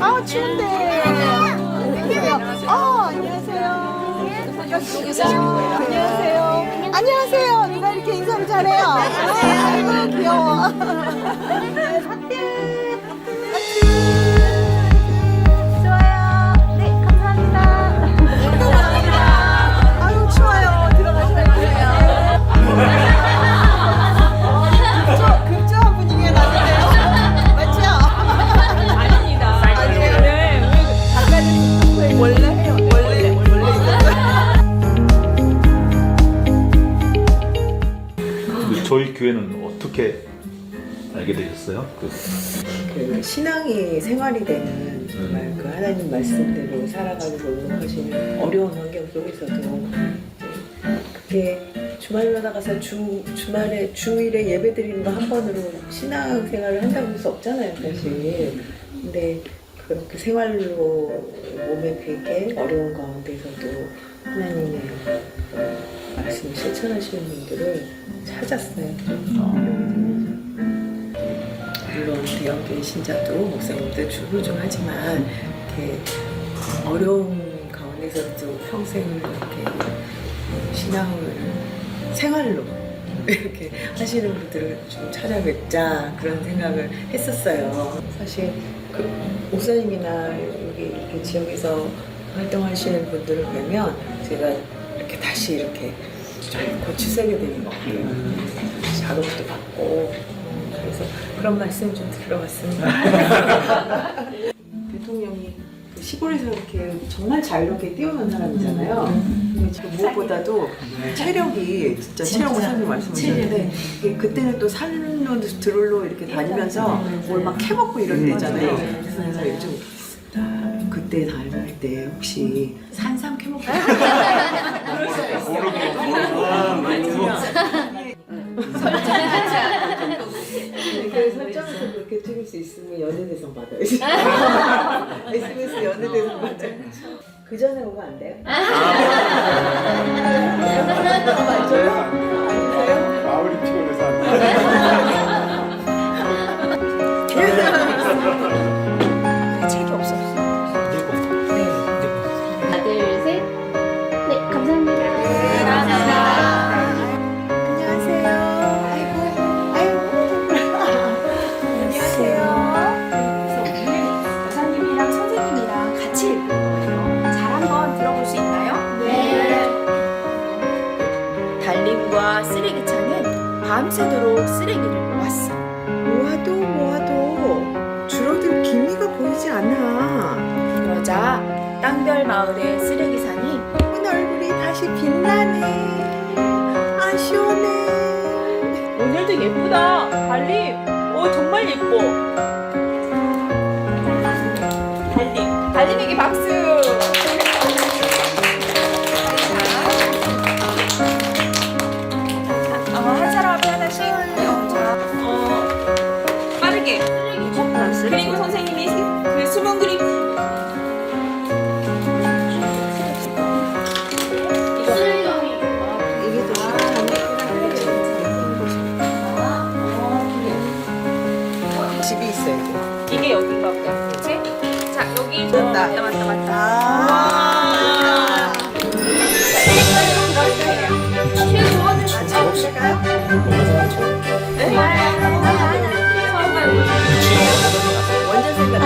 아 추운데. 아 안녕하세요. 안녕하세요. 안녕하세요. 누가 이렇게 인사를 잘해요? 아이고 귀여워. 저희 교회는 어떻게 알게 되셨어요? 그 그 신앙이 생활이 되는 정말 그 하나님 말씀대로 살아가는 묵묵하시는 어려운 환경 속에서도 그게 주말로 나가서 주 주말에 주일에 예배 드리는 거 한 번으로 신앙 생활을 한다고 할 수 없잖아요 사실. 근데 그렇게 생활로 몸에 배게 어려운 가운데서도 하나님의 말씀을 실천하시는 분들을 찾았어요. 물론 대형교회 신자도 목사님도 훌륭하지만 이렇게 어려운 가운데서도 평생을 이렇게 신앙을 생활로 이렇게 하시는 분들을 좀 찾아뵙자 그런 생각을 했었어요. 사실 그 목사님이나 여기 이렇게 지역에서 활동하시는 분들을 뵈면 제가 다시 이렇게 좀 고치세게 되는 것 같아요. 자극도 받고. 음, 그래서 그런 말씀 좀 들어봤습니다. 대통령이 그 시골에서 이렇게 정말 자유롭게 뛰어난 사람이잖아요. 근데 지금 무엇보다도 체력이 진짜 체력 선생님 말씀하셨는데 이게 그때는 또 산로 드롤로 이렇게 다니면서 뭘 막 캐먹고 이럴 때잖아요. 그래서 요즘 아, 그때 닮을 때 혹시 산 삼 캐먹고 그 설정에서 그렇게 찍을 수 있으면 연예대상 받아야지. SBS 연예대상 받아요. 그 전에 오면 안 돼요? 맞아요? 아니세요? 밤새도록 쓰레기를 모았어. 모아도 모아도 줄어들 기미가 보이지 않아. 그러자 땅별 마을의 쓰레기산이 오늘 얼굴이 다시 빛나네. 아 시원해. 오늘도 예쁘다. 달림. 오 정말 예뻐. 달림. 달림에게 박수. 됐다. 맞다, 맞다, 맞다. 아. 아, 접을까요? 네? 원전 생각.